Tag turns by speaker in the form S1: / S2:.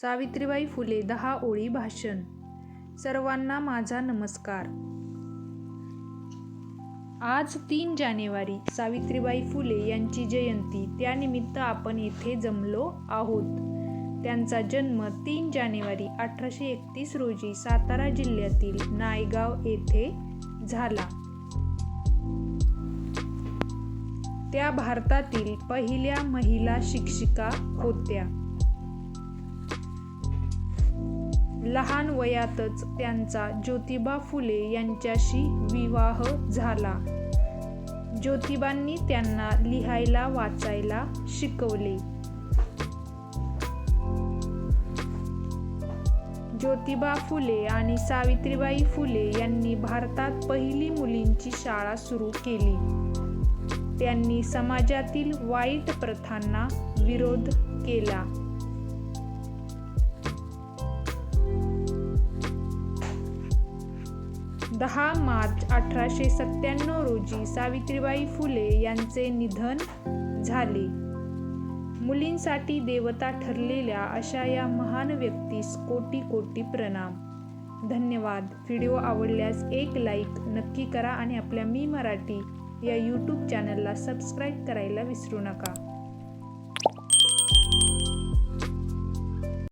S1: सावित्रीबाई फुले दहा ओळी भाषण. सर्वांना माझा नमस्कार. आज तीन जानेवारी सावित्रीबाई फुले यांची जयंती. त्यानिमित्त आपण येथे जमलो आहोत. त्यांचा जन्म तीन जानेवारी अठराशे एकतीस रोजी सातारा जिल्ह्यातील नायगाव येथे झाला. त्या भारतातील पहिल्या महिला शिक्षिका होत्या. लहान वयातच त्यांचा ज्योतिबा फुले यांच्याशी विवाह झाला. ज्योतिबांनी त्यांना लिहायला वाचायला शिकवले. ज्योतिबा फुले आणि सावित्रीबाई फुले यांनी भारतात पहिली मुलींची शाळा सुरू केली. त्यांनी समाजातील वाईट प्रथांना विरोध केला. दहा मार्च अठराशे सत्त्याण्णव रोजी सावित्रीबाई फुले यांचे निधन झाले. मुलींसाठी देवता ठरलेल्या अशा या महान व्यक्तीस कोटी कोटी प्रणाम. धन्यवाद. व्हिडिओ आवडल्यास एक लाईक नक्की करा आणि आपल्या मी मराठी या यूट्यूब चॅनलला सबस्क्राईब करायला विसरू नका.